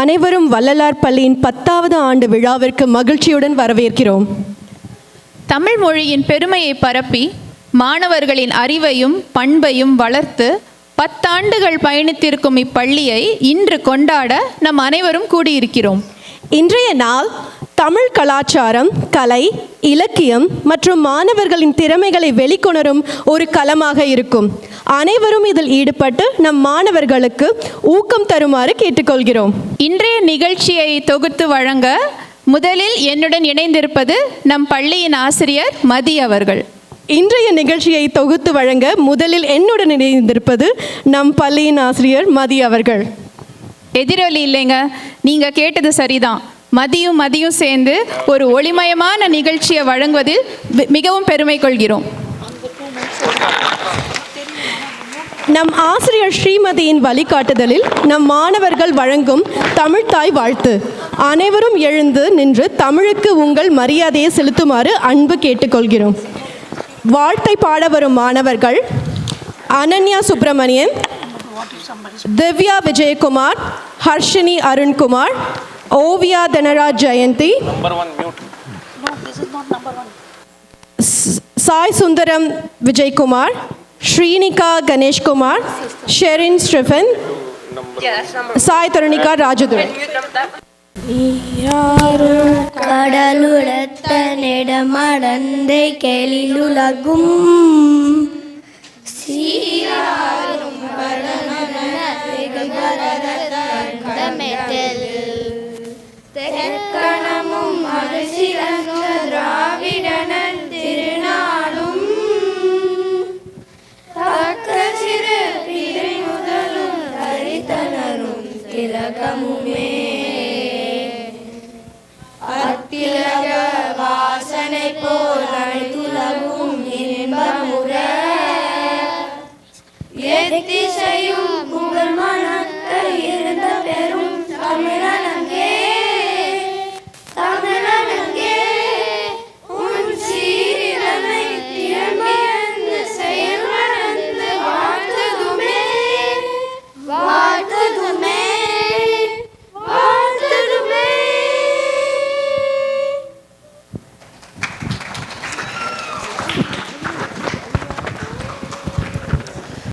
அனைவரும் வள்ளலார் பள்ளியின் பத்தாவது ஆண்டு விழாவிற்கு மகிழ்ச்சியுடன் வரவேற்கிறோம். தமிழ் மொழியின் பெருமையை பரப்பி மாணவர்களின் அறிவையும் பண்பையும் வளர்த்து பத்தாண்டுகள் பயணித்திருக்கும் இப்பள்ளியை இன்று கொண்டாட நம் அனைவரும் கூடியிருக்கிறோம். இன்றைய நாள் தமிழ் கலாச்சாரம் கலை இலக்கியம் மற்றும் மாணவர்களின் திறமைகளை வெளிக்கொணரும் ஒரு களமாக இருக்கும். அனைவரும் இதில் ஈடுபட்டு நம் மாணவர்களுக்கு ஊக்கம் தருமாறு கேட்டுக்கொள்கிறோம். இன்றைய நிகழ்ச்சியை தொகுத்து வழங்க முதலில் என்னுடன் இணைந்திருப்பது நம் பள்ளியின் ஆசிரியர் மதி அவர்கள். இன்றைய நிகழ்ச்சியை தொகுத்து வழங்க முதலில் என்னுடன் இணைந்திருப்பது நம் பள்ளியின் ஆசிரியர் மதி அவர்கள். எதிரொலி இல்லைங்க. நீங்க கேட்டது சரிதான். மதியும் மதியும் சேர்ந்து ஒரு ஒளிமயமான நிகழ்ச்சியை வழங்குவதில் மிகவும் பெருமை கொள்கிறோம். நம் ஆசிரியர் ஸ்ரீமதியின் வழிகாட்டுதலில் நம் மாணவர்கள் வழங்கும் தமிழ்த்தாய் வாழ்த்து. அனைவரும் எழுந்து நின்று தமிழுக்கு உங்கள் மரியாதையை செலுத்துமாறு அன்பு கேட்டுக்கொள்கிறோம். வாழ்த்தை பாட வரும் மாணவர்கள் அனன்யா சுப்பிரமணியன் திவ்யா விஜயகுமார் ஹர்ஷினி அருண்குமார் ஓவியா தனராஜ் ஜெயந்தி சாய் சுந்தரம் விஜய்குமார் శ్రీనిక గణేష్ కుమార్ షెరిన్ స్టెఫెన్ సాయి తరుణిక రాజుదుడు കടലുടത്തനിടമടന്തേ കെളിലുലകും ശ്രീരാരും திலகமுமே அத்திலக வாசனை போல் அனைத்துலகும் இன்பமுற எத்திசை